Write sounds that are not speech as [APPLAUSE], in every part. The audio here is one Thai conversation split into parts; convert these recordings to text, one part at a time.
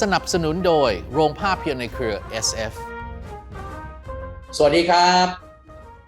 สนับสนุนโดยโรงภาพยนตร์ในเครือ SF สวัสดีครับ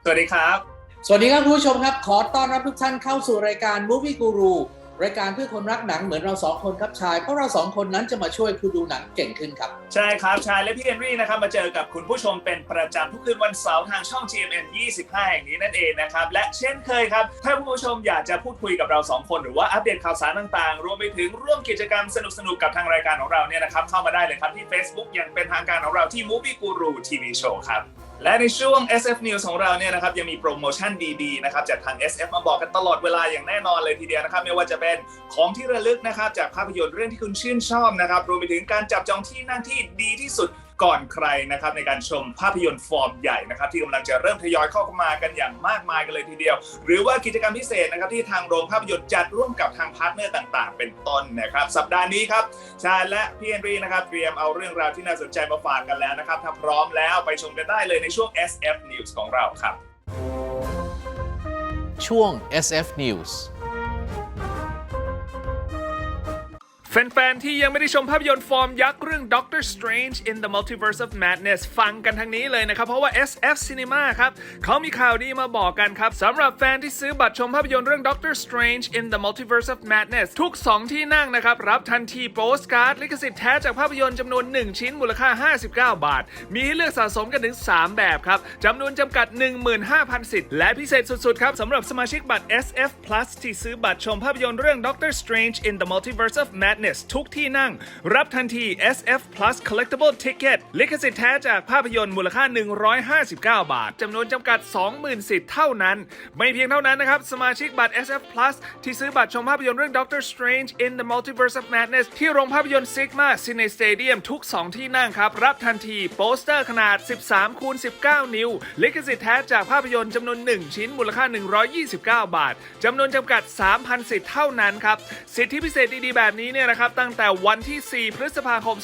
สวัสดีครับ สวัสดีครับคุณผู้ชมครับ ขอต้อนรับทุกท่านเข้าสู่รายการ Movie Guru รายการเพื่อคนรักหนังเหมือนเราสองคนครับชาย เพราะเราสองคนนั้นจะมาช่วยคุณดูหนังเก่งขึ้นครับ ใช่ครับชายและพี่เฮนรี่นะครับมาเจอกับคุณผู้ชมเป็นประจำทุกคืนวันเสาร์ทางช่อง GMM 25 แห่งนี้นั่นเองนะครับ และเช่นเคยครับ ถ้าผู้ชมอยากจะพูดคุยกับเราสองคนหรือว่าอัปเดตข่าวสารต่างๆ รวมไปถึงร่วมกิจกรรมสนุกๆกับทางรายการของเราเนี่ยนะครับเข้ามาได้เลยครับที่ Facebook อย่างเป็นทางการของเราที่ Movie Guru TV Show ครับ และในช่วง SF News ของเราเนี่ยนะครับยังมีโปรโมชั่นดีๆนะครับจากทาง SF มาบอกกันตลอดเวลาอย่างแน่นอนเลยทีเดียวนะครับไม่ว่าจะเป็นของที่ระลึกนะครับจากภาพยนตร์เรื่องที่คุณชื่นชอบนะครับรวมไปถึงการจับจองที่นั่งที่ดีที่สุด ก่อนใครนะครับในการชมภาพยนตร์ฟอร์มใหญ่นะครับที่กำลังจะเริ่มทยอยเข้ามากันอย่างมากมายกันเลยทีเดียว หรือว่ากิจกรรมพิเศษนะครับที่ทางโรงภาพยนตร์จัดร่วมกับทางพาร์ทเนอร์ต่างๆ เป็นต้นนะครับ สัปดาห์นี้ครับชาญและพี่เอนรีนะครับเตรียมเอาเรื่องราวที่น่าสนใจมาฝากกันแล้วนะครับถ้าพร้อมแล้วไปชมกันได้เลยในช่วง SF News ของเราครับ ช่วง SF News แฟนๆ ที่ยังไม่ได้ชมภาพยนตร์ฟอร์มยักษ์เรื่อง Doctor Strange in the Multiverse of Madness ฟังกันทางนี้เลยนะครับ เพราะว่า SF Cinema ครับเขามีข่าวดีมาบอกกันครับสำหรับแฟนที่ซื้อบัตรชมภาพยนตร์เรื่อง Doctor Strange in the Multiverse of Madness ทุก 2 ที่นั่งนะครับ รับทันทีโปสการ์ด ลิขสิทธิ์แท้จากภาพยนตร์จำนวน 1 ชิ้นมูลค่า 59 บาท มีให้เลือกสะสมกันถึง 3 แบบครับจำนวนจำกัด 15,000 สิทธิ์ และพิเศษสุดๆ ครับสำหรับสมาชิกบัตร SF Plus ที่ซื้อบัตรชมภาพยนตร์เรื่อง Doctor Strange in the Multiverse of Madness ทุกที่นั่ง รับทันที SF Plus Collectible Ticket ลิขสิทธิ์แท้จากภาพยนตร์มูลค่า 159 บาทจำนวนจำกัด 20,000 สิทธิ์เท่านั้น ไม่เพียงเท่านั้นนะครับ สมาชิกบัตร SF Plus ที่ซื้อบัตรชมภาพยนตร์เรื่อง Doctor Strange in the Multiverse of Madness ที่โรงภาพยนตร์ Sigma Cine Stadium ทุก 2 ที่นั่งครับ รับทันทีโปสเตอร์ขนาด 13คูณ19 นิ้ว ลิขสิทธิ์แท้จากภาพยนตร์จำนวน 1 ชิ้นมูลค่า 129 บาทจำนวนจำกัด 3,000 สิทธิ์เท่านั้นครับ สิทธิพิเศษดีๆ แบบนี้เนี่ยนะครับตั้งแต่วันที่ 4 พฤษภาคม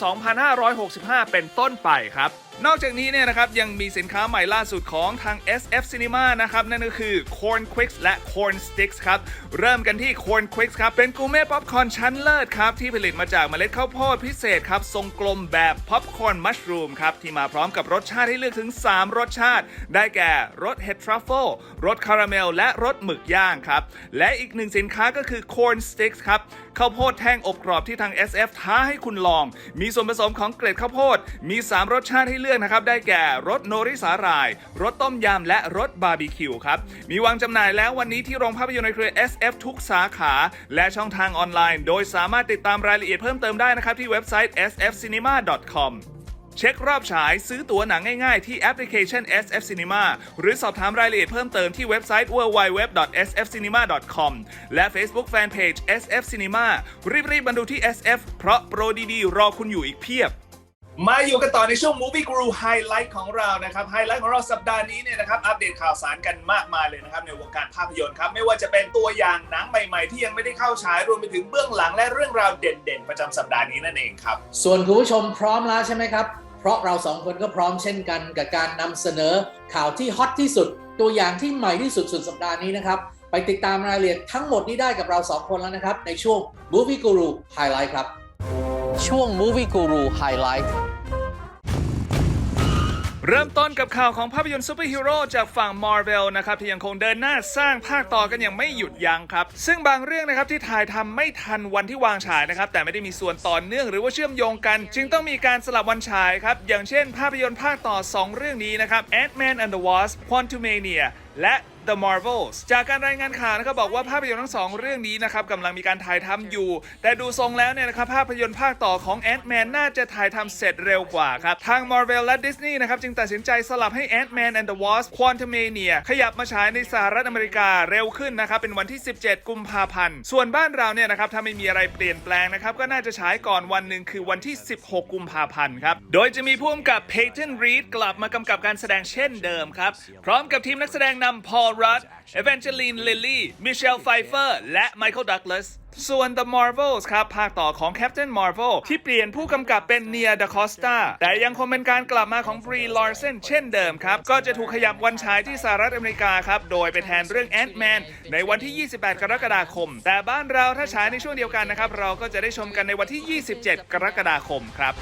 2565 เป็นต้นไปครับ นอกจากนี้เนี่ยนะครับยังมีสินค้าใหม่ล่าสุดของทาง SF Cinema นะครับ นั่นก็คือ Corn Quicks และ Corn Sticks ครับ เริ่มกันที่ Corn Quicks ครับ เป็นกูเม่ป๊อปคอร์นชั้นเลิศครับ ที่ผลิตมาจากเมล็ดข้าวโพดพิเศษครับ ทรงกลมแบบป๊อปคอร์นมัชรูมครับ ที่มาพร้อมกับรสชาติให้เลือกถึง 3 รสชาติ ได้แก่รสเห็ดทรัฟเฟิลรสคาราเมล และรสหมึกย่างครับ และอีกหนึ่งสินค้าก็คือ Corn Sticks ครับข้าวโพดแท่งอบกรอบที่ทาง SF ท้าให้คุณลอง มีส่วนผสมของเกล็ดข้าวโพดมี 3 รสชาติให้เลือกนะครับได้แก่รสโนริสาหร่าย รสต้มยำและรสบาร์บีคิวครับ มีวางจำหน่ายแล้ววันนี้ที่โรงภาพยนตร์ในเครือ SF ทุกสาขา และช่องทางออนไลน์ โดยสามารถติดตามรายละเอียดเพิ่มเติมได้นะครับที่เว็บไซต์ sfcinema.com เช็ครอบฉายซื้อตั๋วหนังง่ายๆ ที่แอปพลิเคชัน SF Cinema หรือสอบถามรายละเอียดเพิ่มเติมที่เว็บไซต์ www.sfcinema.com และ Facebook Fanpage SF Cinema รีบๆมาดูที่ SF เพราะโปรดีๆ รอคุณอยู่อีกเพียบ มาอยู่กันต่อในช่วง Movie Guru Highlight ของเรานะครับไฮไลท์ของเราสัปดาห์นี้เนี่ยนะครับอัปเดตข่าวสารกันมากมายเลยนะครับในวงการภาพยนตร์ครับไม่ว่าจะเป็นตัวอย่างหนังใหม่ๆ ที่ยังไม่ได้เข้าฉายรวมไปถึงเบื้องหลังและเรื่องราวเด่นๆ ประจำสัปดาห์นี้นั่นเองครับ ส่วนคุณผู้ชมพร้อมแล้วใช่ไหมครับ เพราะเราสองคนก็พร้อมเช่นกันกับการนำเสนอข่าวที่ฮอตที่สุด ตัวอย่างที่ใหม่ที่สุดสุดสัปดาห์นี้นะครับไปติดตามรายละเอียดทั้งหมดนี้ได้กับเราสองคนแล้วนะครับในช่วง Movie Guru Highlight ครับ ช่วง Movie Guru Highlight เริ่มต้นกับข่าวของภาพยนตร์ซูเปอร์ฮีโร่จากฝั่ง Marvel นะครับที่ยังคงเดินหน้าสร้างภาคต่อกันอย่างไม่หยุดยั้งครับ ซึ่งบางเรื่องนะครับที่ถ่ายทำไม่ทันวันที่วางฉายนะครับ แต่ไม่ได้มีส่วนต่อเนื่องหรือว่าเชื่อมโยงกัน จึงต้องมีการสลับวันฉายครับ อย่างเช่นภาพยนตร์ภาคต่อ 2 เรื่องนี้นะครับ Ant-Man and the Wasp Quantumania และ The Marvels จากการรายงานข่าวนะครับบอกว่าภาพยนตร์ทั้งสองเรื่องนี้นะครับกำลังมีการถ่ายทำอยู่ แต่ดูทรงแล้วเนี่ยนะครับภาพยนตร์ภาคต่อของ Ant-Man น่าจะถ่ายทำเสร็จเร็วกว่าครับ ทาง Marvel และ Disney นะครับจึงตัดสินใจสลับให้ Ant-Man and the Wasp Quantumania ขยับมาฉายในสหรัฐอเมริกาเร็วขึ้นนะครับเป็นวันที่ 17 กุมภาพันธ์ ส่วนบ้านเราเนี่ยนะครับถ้าไม่มีอะไรเปลี่ยนแปลงนะครับก็น่าจะฉายก่อนวันหนึ่งคือวันที่ 16 กุมภาพันธ์ครับ โดยจะมีผู้กำกับ Peyton Reed กลับมากำกับการแสดงเช่นเดิมครับพร้อมกับทีมนักแสดงนำ Paul Rudd Evangeline Lilly Michelle Pfeiffer และ Michael Douglas ส่วน The Marvels ครับ ภาคต่อของ Captain Marvel ที่เปลี่ยนผู้กำกับเป็น Nia Da Costa แต่ยังคงเป็นการกลับมาของ Brie Larson เช่นเดิมครับ ก็จะถูกขยับวันฉายที่สหรัฐอเมริกาครับ โดยไปแทนเรื่อง Ant-Man ในวันที่ 28 กรกฎาคม แต่บ้านเราถ้าฉายในช่วงเดียวกันนะครับ เราก็จะได้ชมกันในวันที่ 27 กรกฎาคมครับ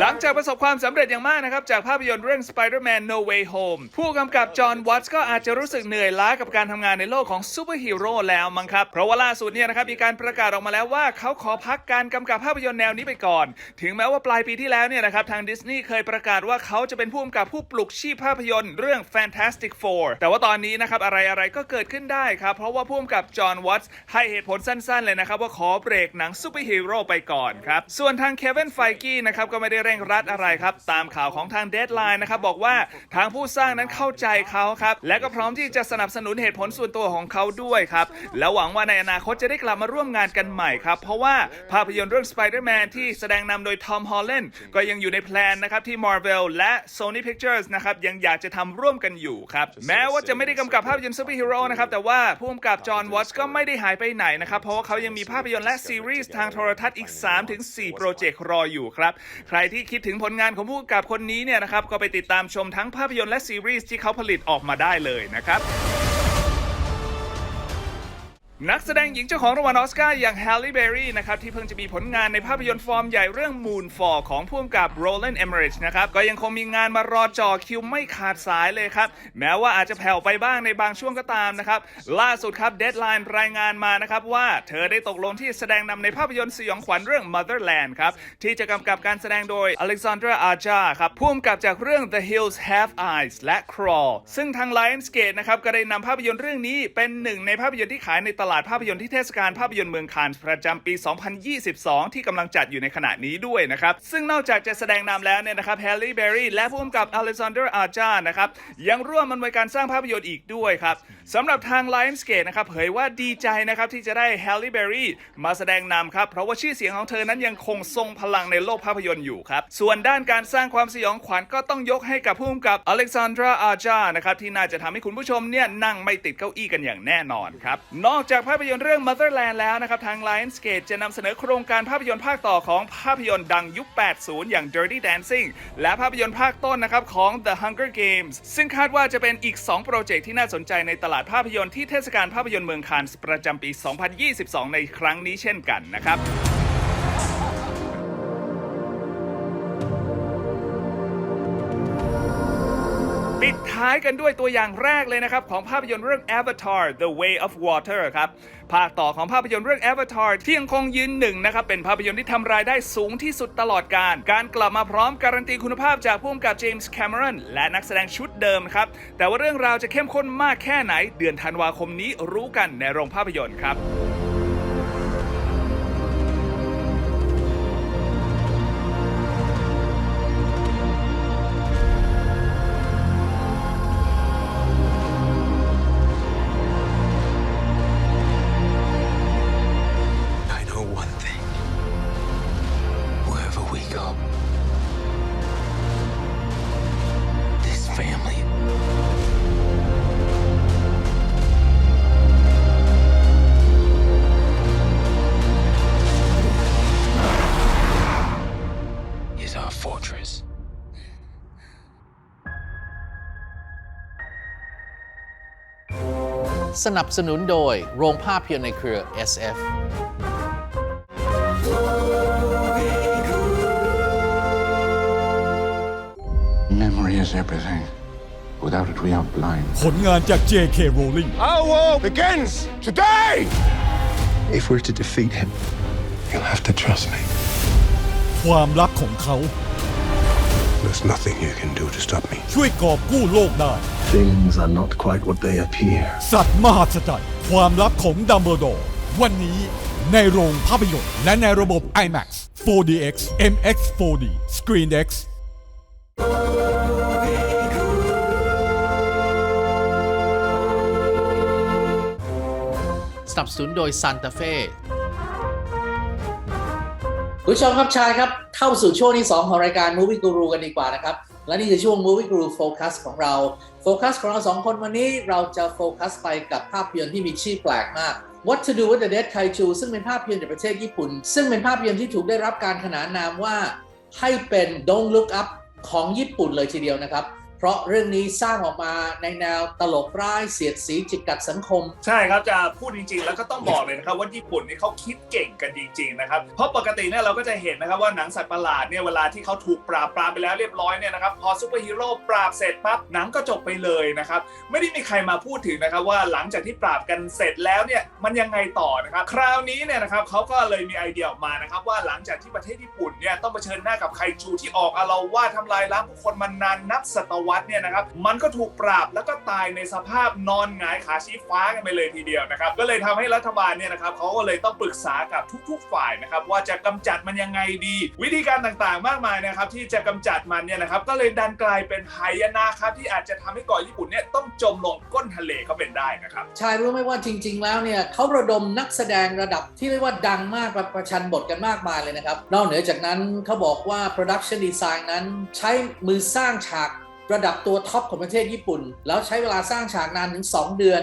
หลังจากประสบความสำเร็จอย่างมากนะครับ จากภาพยนตร์เรื่อง Spider-Man No Way Home ผู้กำกับจอห์นวัตส์ก็อาจจะรู้สึกเหนื่อยล้ากับการทำงานในโลกของซูเปอร์ฮีโร่แล้วมั้งครับ เพราะว่าล่าสุดเนี่ยนะครับ มีการประกาศออกมาแล้วว่าเขาขอพักการกำกับภาพยนตร์แนวนี้ไปก่อน ถึงแม้ว่าปลายปีที่แล้วเนี่ยนะครับ ทางดิสนีย์เคยประกาศว่าเขาจะเป็นผู้กำกับผู้ปลุกชีพภาพยนตร์เรื่อง Fantastic Four แต่ว่าตอนนี้นะครับอะไรอะไรก็เกิดขึ้นได้ครับเพราะว่าผู้กำกับจอห์นวัตส์ให้เหตุผลสั้น ๆ เลยนะครับว่าขอเบรกหนังซูเปอร์ฮีโร่ไปก่อนครับส่วนทางเควินไฟกี้นะครับก็ไม่ได้เร่งรัดอะไรครับ ตามข่าวของทาง Deadline นะครับบอกว่าทางผู้สร้างนั้นเข้าใจเขาครับ และก็พร้อมที่จะสนับสนุนเหตุผลส่วนตัวของเขาด้วยครับ และหวังว่าในอนาคตจะได้กลับมาร่วมงานกันใหม่ครับ เพราะว่าภาพยนตร์เรื่อง Spider-Man ที่แสดงนำโดยทอมฮอลแลนด์ก็ยังอยู่ในแพลนนะครับที่ Marvel และ Sony Pictures นะครับยังอยากจะทำร่วมกันอยู่ครับ แม้ว่าจะไม่ได้กำกับภาพยนตร์ซูเปอร์ฮีโร่นะครับแต่ว่าผู้กำกับจอห์นวอตส์ก็ไม่ได้หายไปไหนนะครับเพราะว่าเขายังมีภาพยนตร์และซีรีส์ทางโทรทัศน์อีก 3-4 โปรเจกต์รออยู่ครับ ใครที่คิดถึงผลงานของผู้กำกับคนนี้เนี่ยนะครับก็ไปติดตามชมทั้งภาพยนตร์และซีรีส์ที่เขาผลิตออกมาได้เลยนะครับ นักแสดงหญิงเจ้าของรางวัลออสการ์อย่าง Halle Berry นะครับ ที่เพิ่งจะมีผลงานในภาพยนตร์ฟอร์มใหญ่เรื่อง Moonfall ของผู้กำกับ Roland Emmerich นะครับ ก็ยังคงมีงานมารอจ่อคิวไม่ขาดสายเลยครับ แม้ว่าอาจจะแผ่วไปบ้างในบางช่วงก็ตามนะครับ ล่าสุดครับ Deadline รายงานมานะครับ ว่าเธอได้ตกลงที่แสดงนำในภาพยนตร์สยองขวัญเรื่อง Motherland ครับ ที่จะกำกับการแสดงโดย Alexandra Aja ครับผู้กำกับจากเรื่อง The Hills Have Eyes และ Crawl ซึ่งทาง Lionsgate นะครับก็ได้นำภาพยนตร์เรื่องนี้เป็นหนึ่งในภาพยนตร์ที่ขายในตลาดลาดภาพยนตร์ที่เทศกาลภาพยนตร์เมืองคานประจำปี 2022 ที่กำลังจัดอยู่ในขณะนี้ด้วยนะครับ ซึ่งนอกจากจะแสดงนำแล้วเนี่ยนะครับ Halle Berry และผู้กำกับ Alexander Aja นะครับ ยังร่วมมันในการสร้างภาพยนตร์อีกด้วยครับสำหรับทาง Lionsgate นะครับเผยว่าดีใจนะครับที่จะได้ Halle Berry มาแสดงนำครับ เพราะว่าชื่อเสียงของเธอนั้นยังคงทรงพลังในโลกภาพยนตร์อยู่ครับ ส่วนด้านการสร้างความสยองขวัญก็ต้องยกให้กับผู้กำกับ Alexandra Aja นะครับที่น่าจะทำให้คุณผู้ชมเนี่ยนั่งไม่ติดเก้าอี้กันอย่างแน่นอนครับนอกจากากภาพยนตร์เรื่อง Motherland แล้วนะครับ ทาง Lionsgate จะนำเสนอโครงการภาพยนตร์ภาคต่อของภาพยนตร์ดังยุค 80 อย่าง Dirty Dancing และภาพยนตร์ภาคต้นนะครับของ The Hunger Games ซึ่งคาดว่าจะเป็นอีก 2 โปรเจกต์ที่น่าสนใจในตลาดภาพยนตร์ที่เทศกาลภาพยนตร์เมืองคานส์ประจำปี 2022 ในครั้งนี้เช่นกันนะครับ ท้ายกันด้วยตัวอย่างแรกเลยนะครับ ของภาพยนตร์เรื่อง Avatar The Way of Water ครับ ภาคต่อของภาพยนตร์เรื่อง Avatar ที่ยังคงยืนหนึ่งนะครับ เป็นภาพยนตร์ที่ทำรายได้สูงที่สุดตลอดการ การกลับมาพร้อมการันตีคุณภาพจากผู้กำกับเจมส์แคมรอนและนักแสดงชุดเดิมครับ แต่ว่าเรื่องราวจะเข้มข้นมากแค่ไหน เดือนธันวาคมนี้รู้กันในโรงภาพยนตร์ครับ สนับสนุนโดยโรงภาพยนตร์ในเครือ SF Memory is everything. Without it, we are blind. ผลงานจาก J.K. Rowling Our war begins today! If we're to defeat him, You'll have to trust me. ความลับของเขา There's nothing you can do to stop me. ช่วยกอบกู้โลกได้ Things are not quite what they appear. สัตว์มหัศจรรย์ความลับของดัมเบิลดอร์วันนี้ในโรงภาพยนตร์และในระบบ IMAX 4DX MX 4D ScreenX สนับสนุนโดย Santa Fe คุณผู้ชมครับชายครับ เข้าสู่ช่วงที่ 2 ของรายการ Movie Guru กันดีกว่านะครับ และนี่คือช่วง Movie Guru Focus ของเรา โฟกัสของเราสองคนวันนี้เราจะโฟกัสไปกับภาพยนตร์ที่มีชื่อแปลกมาก What to do with the Dead Kaiju ซึ่งเป็นภาพยนตร์จากประเทศญี่ปุ่น ซึ่งเป็นภาพยนตร์ที่ถูกได้รับการขนานนามว่าให้เป็น Don't Look Up ของญี่ปุ่นเลยทีเดียวนะครับ เพราะเรื่องนี้สร้างออกมาในแนวตลกร้ายเสียดสีจิกกัดสังคม ใช่ครับจะพูดจริงๆ แล้วก็ต้องบอกเลยนะครับว่าญี่ปุ่นนี่เขาคิดเก่งกันจริงๆนะครับเพราะปกติเนี่ยเราก็จะเห็นนะครับว่าหนังสัตว์ประหลาดเนี่ยเวลาที่เขาถูกปราบปรามไปแล้วเรียบร้อยเนี่ยนะครับพอซูเปอร์ฮีโร่ปราบเสร็จปั๊บหนังก็จบไปเลยนะครับไม่ได้มีใครมาพูดถึงนะครับว่าหลังจากที่ปราบกันเสร็จแล้วเนี่ยมันยังไงต่อนะครับคราวนี้เนี่ยนะครับเขาก็เลยมีไอเดียออกมานะครับว่าหลังจากที่ประเทศญี่ปุ่นเนี่ยต้องเผชิญหน้ากับไคจูที่ออกอาละวาทำลายล้างผู้คนมานานนับศตวรรเนี่ยนะครับมันก็ถูกปราบแล้วก็ตายในสภาพนอนหงายขาชี้ฟ้ากันไปเลยทีเดียวนะครับก็เลยทำให้รัฐบาลเนี่ยนะครับเขาก็เลยต้องปรึกษากับทุก ๆ ฝ่ายนะครับว่าจะกำจัดมันยังไงดี วิธีการต่างๆ มากมายนะครับที่จะกำจัดมันเนี่ยนะครับก็เลยดันกลายเป็นหายนะครับที่อาจจะทำให้เกาะญี่ปุ่นเนี่ยต้องจมลงก้นทะเลก็เป็นได้นะครับชายรู้ไหมว่าจริง ๆ แล้วเนี่ยเขาระดมนักแสดงระดับที่เรียกว่าดังมากประประชันบทกันมากมายเลยนะครับนอกเหนือจากนั้นเขาบอกว่า production design นั้นใช้มือสร้างฉาก ระดับตัวท็อปของประเทศญี่ปุ่น แล้วใช้เวลาสร้างฉากนานถึง 2 เดือน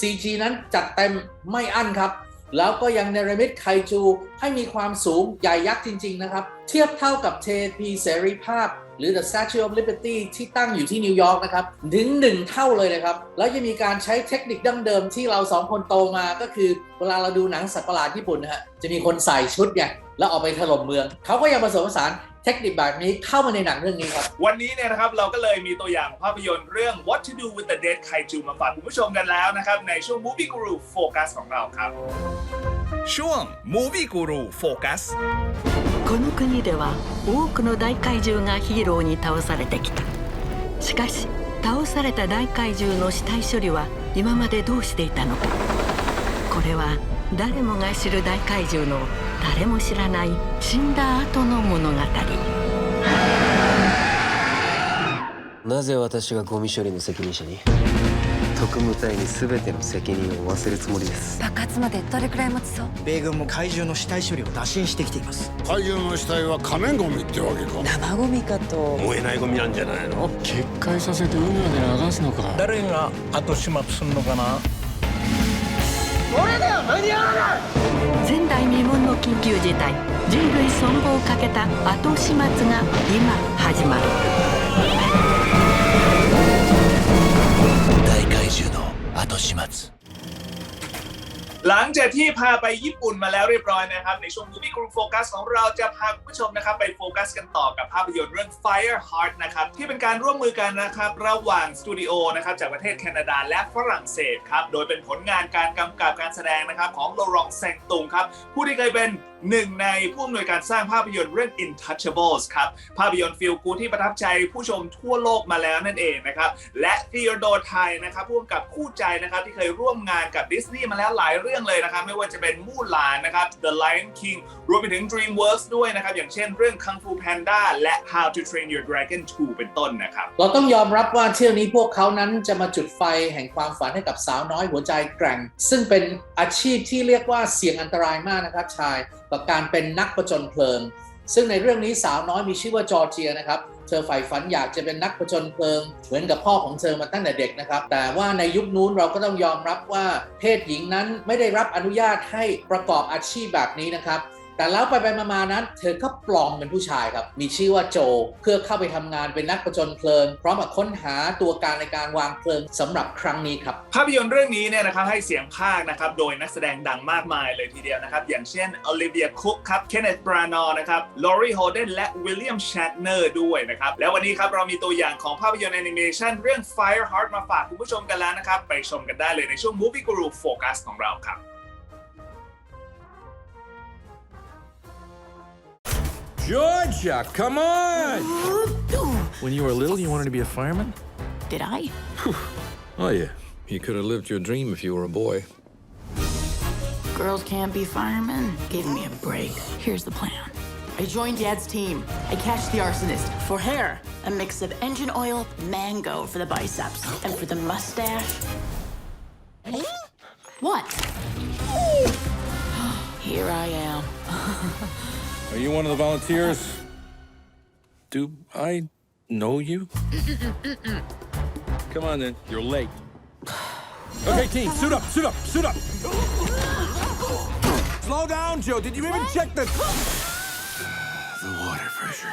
CG นั้นจัดเต็มไม่อั้นครับ แล้วก็ยังเนรมิตไคจูให้มีความสูงใหญ่ยักษ์จริง ๆ นะครับ เทียบเท่ากับเทพีเสรีภาพ หรือ The Statue of Liberty ที่ตั้งอยู่ที่นิวยอร์กนะครับถึง1เท่าเลยนะครับ แล้วยังมีการใช้เทคนิคดั้งเดิมที่เราสองคนโตมาก็คือเวลาเราดูหนังสัตว์ประหลาดญี่ปุ่นนะฮะจะมีคนใส่ชุดไงแล้วออกไปถล่มเมือง เขาก็ยังผสมผสาน เทคนิคแบบนี้เข้ามาในหนังเรื่องนี้ครับ วันนี้เนี่ยนะครับเราก็เลยมีตัวอย่างภาพยนตร์เรื่อง What to Do with the Dead Kaiju มาฝากคุณผู้ชมกันแล้วนะครับ ในช่วง Movie Guru Focus ของเราครับ ช่วง Movie Guru Focus この国では多くの大怪獣がヒーローに倒されてきたしかし倒された大怪獣の死体処理は今までどうしていたのかこれは誰もが知る大怪獣の 誰も知らない死んだ後の物語。なぜ私がゴミ処理の責任者に？特務隊に全ての責任を負わせるつもりです。爆発までどれくらい持ちそう米軍も怪獣の死体処理を打診してきています。怪獣の死体は可燃ゴミってわけか。生ゴミかと燃えないゴミなんじゃないの？決壊させて海まで流すのか。誰が後始末すんのかな？前代未聞の緊急事態。人類存亡をかけた後始末が今始まる。大怪獣の後始末 หลังจากที่พาไปญี่ปุ่นมาแล้วเรียบร้อยนะครับ ในช่วง Movie Group Focus ของเราจะพาคุณผู้ชมนะครับไปโฟกัสกันต่อกับภาพยนตร์เรื่อง Fire Heart นะครับที่เป็นการร่วมมือกันนะครับระหว่างสตูดิโอนะครับจากประเทศแคนาดาและฝรั่งเศสครับโดยเป็นผลงานการกำกับการแสดงนะครับของโลรองแซงตุงครับผู้ที่เคยเป็นหนึ่งในผู้อำนวยการสร้างภาพยนตร์เรื่อง Intouchables ครับ ภาพยนตร์ฟิลกูที่ประทับใจผู้ชมทั่วโลกมาแล้วนั่นเองนะครับ และธีโอโดไทยนะครับผู้กำกับคู่ใจนะครับที่เคยร่วมงานกับดิสนีย์มาแล้วหลายเรื่องเลยนะครับ ไม่ว่าจะเป็นมู่หลานนะครับ The Lion King รวมไปถึง DreamWorks ด้วยนะครับ อย่างเช่นเรื่อง Kung Fu Panda และ How to Train Your Dragon 2 เป็นต้นนะครับ เราต้องยอมรับว่าเที่ยวนี้พวกเขานั้นจะมาจุดไฟแห่งความฝันให้กับสาวน้อยหัวใจแกร่ง ซึ่งเป็นอาชีพที่เรียกว่าเสี่ยงอันตรายมากนะครับชายกับการเป็นนักประจนเพลิง ซึ่งในเรื่องนี้สาวน้อยมีชื่อว่าจอร์เจียนะครับ เธอใฝ่ฝันอยากจะเป็นนักประจนเพลิง เหมือนกับพ่อของเธอมาตั้งแต่เด็กนะครับ แต่ว่าในยุคนู้นเราก็ต้องยอมรับว่าเพศหญิงนั้นไม่ได้รับอนุญาตให้ประกอบอาชีพแบบนี้นะครับ แต่แล้วไปไปมาๆนั้น เธอก็ปลอมเป็นผู้ชายครับ มีชื่อว่าโจ เพื่อเข้าไปทำงานเป็นนักประจนเพลิง พร้อมกับค้นหาตัวการในการวางเพลิงสำหรับครั้งนี้ครับ ภาพยนตร์เรื่องนี้เนี่ยนะครับให้เสียงภาคนะครับโดยนักแสดงดังมากมายเลยทีเดียวนะครับ อย่างเช่นอลิเวียคุกครับเคนเนตบรานอนะครับลอรีโฮเดนและวิลเลียมแชตเนอร์ด้วยนะครับ แล้ววันนี้ครับเรามีตัวอย่างของภาพยนตร์แอนิเมชันเรื่อง Fire Heart มาฝากคุณผู้ชมกันแล้วนะครับไปชมกันได้เลยในช่วง Movie Guru Focus ของเราครับ Georgia, come on! When you were little, you wanted to be a fireman? Did I? Oh, yeah. You could have lived your dream if you were a boy. Girls can't be firemen. Give me a break. Here's the plan. I joined Dad's team. I catch the arsonist. For hair, a mix of engine oil, mango for the biceps, and for the mustache. What? [GASPS] Here I am. [LAUGHS] Are you one of the volunteers? Do I know you? Come on, then. You're late. [SIGHS] Okay, team, suit up, suit up, suit up. Slow down, Joe. Did you even check the... [GASPS] The water pressure.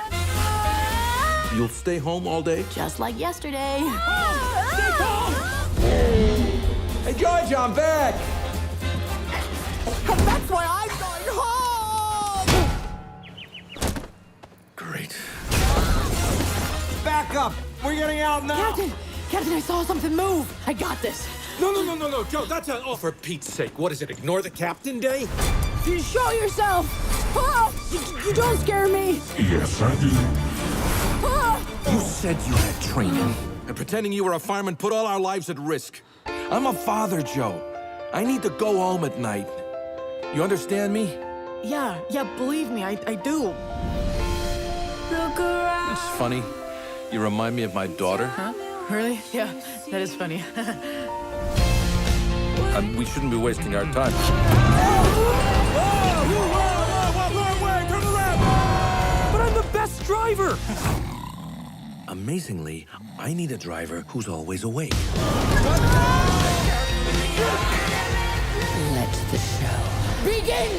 You'll stay home all day? Just like yesterday. Stay home! Hey, Georgia, I'm back. That's why I'm Great. Back up. We're getting out now. Captain! Captain, I saw something move. I got this. No, no, no, no, no, Joe. That's a... Oh, for Pete's sake. What is it? Ignore the captain day? You show yourself! Oh, you, you don't scare me! Yes, I do. Oh. You said you had training. And pretending you were a fireman put all our lives at risk. I'm a father, Joe. I need to go home at night. You understand me? Yeah, yeah, believe me, I, I do. Look around. It's funny. You remind me of my daughter. Huh? Really? Yeah, that is funny. And [LAUGHS] um, we shouldn't be wasting our time. But I'm the best driver! Amazingly, I need a driver who's always awake. Let the show begin!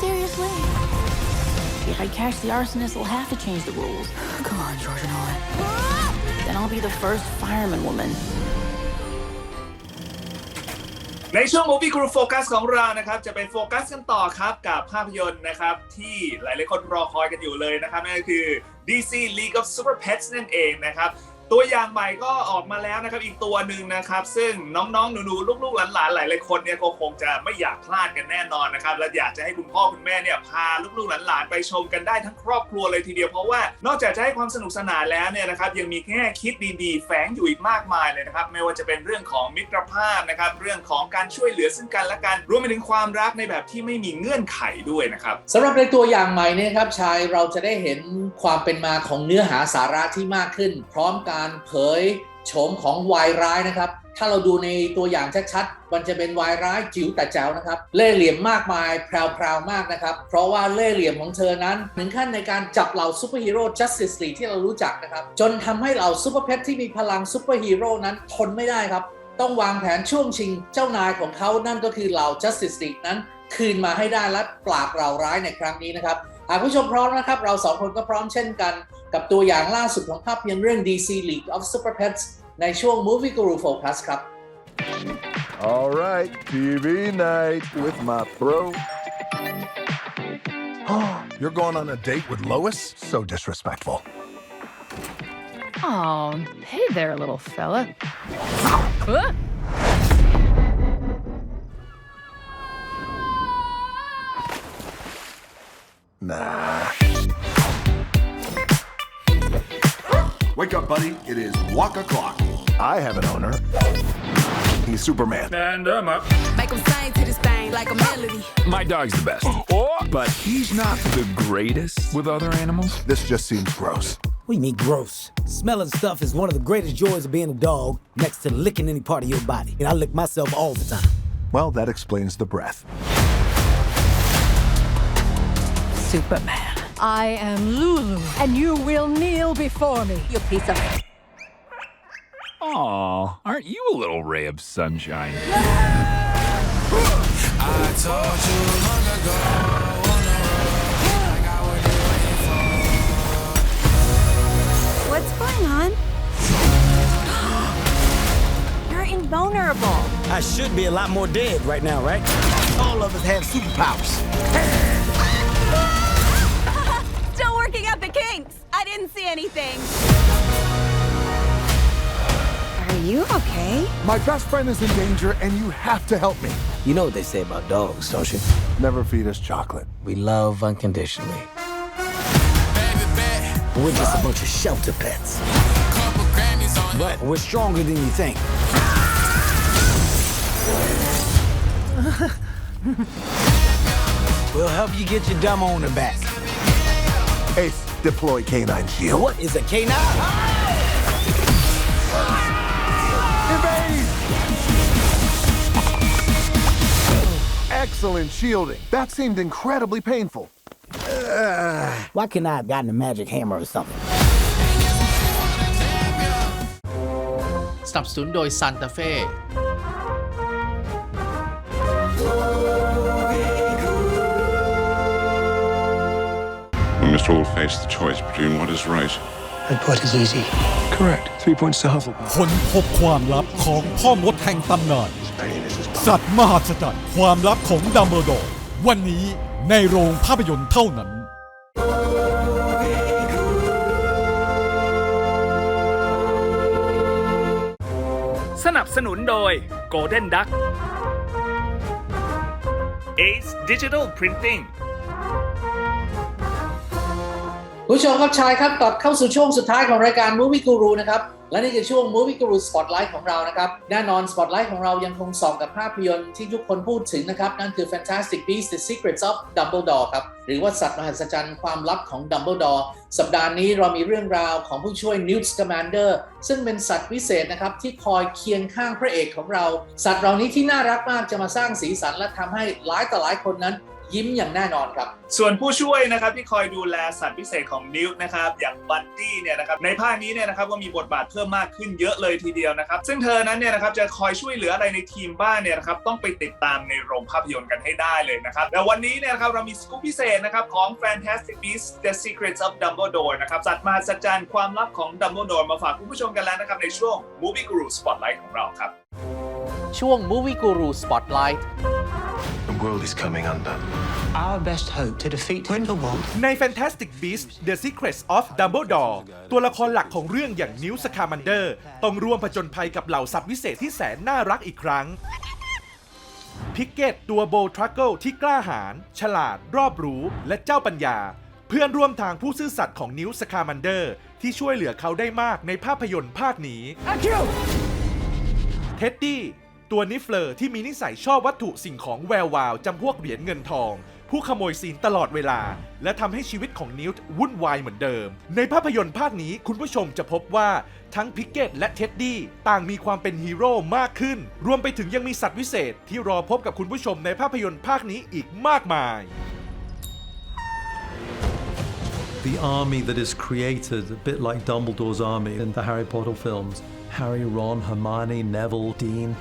Seriously? If I catch the arsonist, I'll have to change the rules. Come on, George Nolan. Then I'll be the first fireman woman. ในช่วง Movie Group Focus ของเรานะครับ จะไปโฟกัสกันต่อครับกับภาพยนตร์นะครับ ที่หลายๆคนรอคอยกันอยู่เลยนะครับ นั่นก็คือ DC League of Super Pets นั่นเองนะครับ ตัวอย่างใหม่ก็ออกมาแล้วนะครับอีกตัวหนึ่งนะครับ ซึ่งน้องๆหนูๆลูกๆหลานๆหลายๆคนเนี่ยก็คงจะไม่อยากพลาดกันแน่นอนนะครับและอยากจะให้คุณพ่อคุณแม่เนี่ยพาลูกๆหลานๆไปชมกันได้ทั้งครอบครัวเลยทีเดียวเพราะว่านอกจากจะให้ความสนุกสนานแล้วเนี่ยนะครับยังมีแง่คิดดีๆ แฝงอยู่อีกมากมายเลยนะครับไม่ว่าจะเป็นเรื่องของมิตรภาพนะครับเรื่องของการช่วยเหลือซึ่งกันและกันรวมไปถึงความรักในแบบที่ไม่มีเงื่อนไขด้วยนะครับสำหรับในตัวอย่างใหม่นี่ครับชายเราจะได้เห็นความเป็นมาของเนื้อหาสาระที่มากขึ้น พร้อมการเผยโฉมของวายร้ายนะครับ ถ้าเราดูในตัวอย่างชัดๆ มันจะเป็นวายร้ายจิ๋วแต่แจ๋วนะครับ เล่ห์เหลี่ยมมากมายแพรวๆมากนะครับ เพราะว่าเล่ห์เหลี่ยมของเธอนั้นถึงขั้นในการจับเหล่าซูเปอร์ฮีโร่ Justice League ที่เรารู้จักนะครับ จนทำให้เหล่าซูเปอร์เพชที่มีพลังซูเปอร์ฮีโร่นั้นทนไม่ได้ครับ ต้องวางแผนช่วงชิงเจ้านายของเขานั่นก็คือเหล่า Justice League นั้น คืนมาให้ได้และปราบเหล่าร้ายในครั้งนี้นะครับหากผู้ชมพร้อมนะครับ เราสองคนก็พร้อมเช่นกัน กับตัวอย่างล่าสุดของภาพยนตร์เรื่อง DC League of Super Pets ในช่วง Movie Guru Focus ครับ All right, TV night with my bro. You're going on a date with Lois? So disrespectful. Oh, hey there, little fella. Huh? Nah. Wake up, buddy. It is walk o'clock. I have an owner. He's Superman. And I'm up. Make them sing to this thing like a melody. My dog's the best. [GASPS] But he's not the greatest with other animals. This just seems gross. What do you mean gross? Smelling stuff is one of the greatest joys of being a dog, next to licking any part of your body. And I lick myself all the time. Well, that explains the breath. Superman. I am Lulu, and you will kneel before me. You piece of. Aw, aren't you a little ray of sunshine? I told you long ago on the road, I got what you're waiting for. What's going on? [GASPS] You're invulnerable. I should be a lot more dead right now, right? All of us have superpowers. I didn't see anything. Are you okay? My best friend is in danger, and you have to help me. You know what they say about dogs, don't you? Never feed us chocolate. We love unconditionally. We're just a bunch of shelter pets. But we're stronger than you think. [LAUGHS] we'll help you get your dumb owner back. Ace, deploy canine shield. What is a K9? Excellent shielding. That seemed incredibly painful. Why can't I have gotten a magic hammer or something? สนับสนุนโดยซัน must all face the choice between what is right And what is easy? Correct. Three points to Hufflepuff. ค้นพบความลับของพ่อมดแห่งตำนาน สัตว์มหัศจรรย์ความลับของดัมเบิลดอร์วันนี้ในโรงภาพยนตร์เท่านั้น สนับสนุนโดย Golden Duck Ace Digital Printing ผู้ชมครับชายครับกลับเข้าสู่ช่วงสุดท้ายของรายการ Movie Guru นะครับ และนี่คือช่วง Movie Guru Spotlight ของเรานะครับ แน่นอน Spotlight ของเรายังคงส่องกับภาพยนตร์ที่ทุกคนพูดถึงนะครับ นั่นคือ Fantastic Beasts: The Secrets of Dumbledore ครับ หรือว่าสัตว์มหัศจรรย์ความลับของ Dumbledore สัปดาห์นี้เรามีเรื่องราวของผู้ช่วย Newt Scamander ซึ่งเป็นสัตว์วิเศษนะครับที่คอยเคียงข้างพระเอกของเรา สัตว์เหล่านี้ที่น่ารักมากจะมาสร้างสีสันและทำให้หลายต่อหลายคนนั้น ยิ้มอย่างแน่นอนครับ ส่วนผู้ช่วยนะครับที่คอยดูแลสัตว์พิเศษของนิวนะครับอย่างบันดี้เนี่ยนะครับในภาคนี้เนี่ยนะครับก็มีบทบาทเพิ่มมากขึ้นเยอะเลยทีเดียวนะครับ ซึ่งเธอนั้นเนี่ยนะครับจะคอยช่วยเหลืออะไรในทีมบ้านเนี่ยนะครับต้องไปติดตามในโรงภาพยนตร์กันให้ได้เลยนะครับแต่วันนี้เนี่ยนะครับเรามีสกู๊ปพิเศษนะครับของ Fantastic Beasts: The Secrets of Dumbledore นะครับสัตว์มหัศจรรย์ความลับของ Dumbledore มาฝากคุณผู้ชมกันแล้วนะครับในช่วง Movie Guru Spotlight ของเราครับ ช่วง Movie Guru Spotlight The world is coming undone. Our best hope to defeat Grindelwald ใน Fantastic Beasts: The Secrets of Dumbledore ตัวละครหลักของเรื่องอย่างนิวสคามันเดอร์ต้องร่วมผจญภัยกับเหล่าสัตว์วิเศษที่แสนน่ารักอีกครั้ง พิกเกตตัวโบทรัคเกิลที่กล้าหาญฉลาด รอบรู้ และเจ้าปัญญา เพื่อนร่วมทางผู้ซื่อสัตย์ของนิวสคามันเดอร์ ที่ช่วยเหลือเขาได้มากในภาพยนตร์ภาคนี้ เท็ดดี้ ตัวนิฟเลอร์ที่มีนิสัยชอบวัตถุสิ่งของแวววาวจำพวกเหรียญเงินทอง ผู้ขโมยซีนตลอดเวลา และทำให้ชีวิตของนิวต์วุ่นวายเหมือนเดิม ในภาพยนตร์ภาคนี้คุณผู้ชมจะพบว่าทั้งพิกเกตและเท็ดดี้ต่างมีความเป็นฮีโร่มากขึ้น รวมไปถึงยังมีสัตว์วิเศษที่รอพบกับคุณผู้ชมในภาพยนตร์ภาคนี้อีกมากมาย The army that is created, a bit like Dumbledore's army in the Harry Potter films. Harry, Ron, Hermione, Neville, Dean.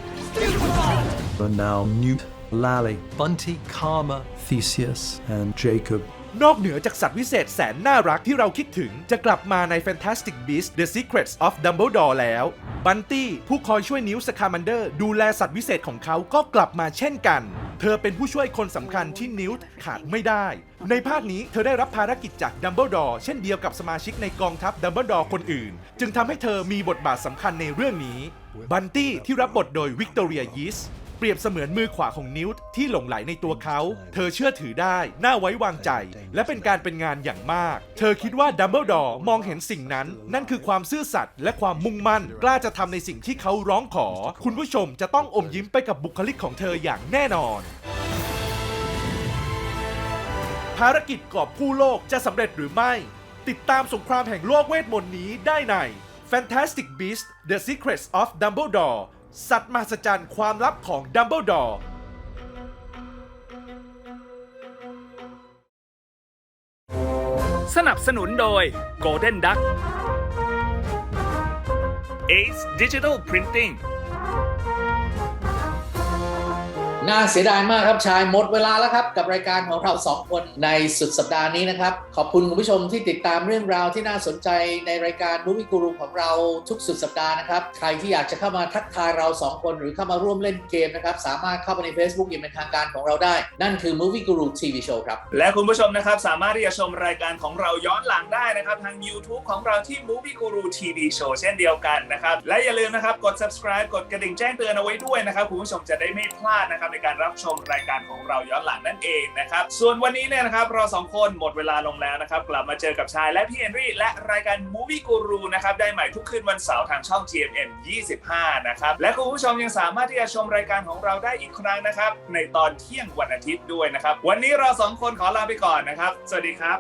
And now Newt, Lally, Bunty, Karma, Theseus, and Jacob. นอกเหนือจากสัตว์วิเศษแสนน่ารักที่เราคิดถึงจะกลับมาใน Fantastic Beasts: The Secrets of Dumbledore แล้ว บันตี้ผู้คอยช่วยนิ้วสคามันเดอร์ดูแลสัตว์วิเศษของเขาก็กลับมาเช่นกัน เธอเป็นผู้ช่วยคนสำคัญที่นิวต์ขาดไม่ได้ ในภาคนี้เธอได้รับภารกิจจากดัมเบิลดอร์เช่นเดียวกับสมาชิกในกองทัพดัมเบิลดอร์คนอื่น จึงทำให้เธอมีบทบาทสำคัญในเรื่องนี้ บันตี้ที่รับบทโดยวิกตอเรียยิส เปรียบเสมือนมือขวาของนิวต์ที่หลงไหลในตัวเขา เธอเชื่อถือได้ น่าไว้วางใจ และเป็นการเป็นงานอย่างมาก เธอคิดว่าดัมเบิลดอร์มองเห็นสิ่งนั้น นั่นคือความซื่อสัตย์และความมุ่งมั่น กล้าจะทำในสิ่งที่เขาร้องขอ คุณผู้ชมจะต้องอมยิ้มไปกับบุคลิกของเธออย่างแน่นอน ภารกิจกอบกู้โลกจะสำเร็จหรือไม่ ติดตามสงครามแห่งโลกเวทมนต์นี้ได้ใน Fantastic Beasts: The Secrets of Dumbledore สัตว์มหัศจรรย์ความลับของดัมเบิลดอร์สนับสนุนโดย Golden Duck Ace Digital Printing น่าเสียดายมากครับชายหมดเวลาแล้วครับ กับรายการของเราสองคนในสุดสัปดาห์นี้นะครับ ขอบคุณคุณผู้ชมที่ติดตามเรื่องราวที่น่าสนใจในรายการ Movie Guru ของเราทุกสุดสัปดาห์นะครับ ใครที่อยากจะเข้ามาทักทายเราสองคนหรือเข้ามาร่วมเล่นเกมนะครับ สามารถเข้าไปใน Facebook อย่างเป็นทางการของเราได้ นั่นคือ Movie Guru TV Show ครับ และคุณผู้ชมนะครับสามารถที่จะชมรายการของเราย้อนหลังได้นะครับทาง YouTube ของเราที่ Movie Guru TV Show เช่นเดียวกันนะครับและอย่าลืมนะครับกด subscribe กดกระดิ่งแจ้งเตือนเอาไว้ด้วยนะครับคุณผู้ชมจะได้ไม่พลาดนะครับในการรับชมรายการของเราย้อนหลังนั่นเองนะครับ ส่วนวันนี้เนี่ยนะครับเราสองคนหมดเวลาลงแล้วนะครับ กลับมาเจอกับชายและพี่เอนรี่และรายการ Movie Guru นะครับได้ใหม่ทุกคืนวันเสาร์ทางช่อง GMM 25 นะครับ และคุณผู้ชมยังสามารถที่จะชมรายการของเราได้อีกครั้งนะครับ ในตอนเที่ยงวันอาทิตย์ด้วยนะครับ วันนี้เราสองคนขอลาไปก่อนนะครับ สวัสดีครับ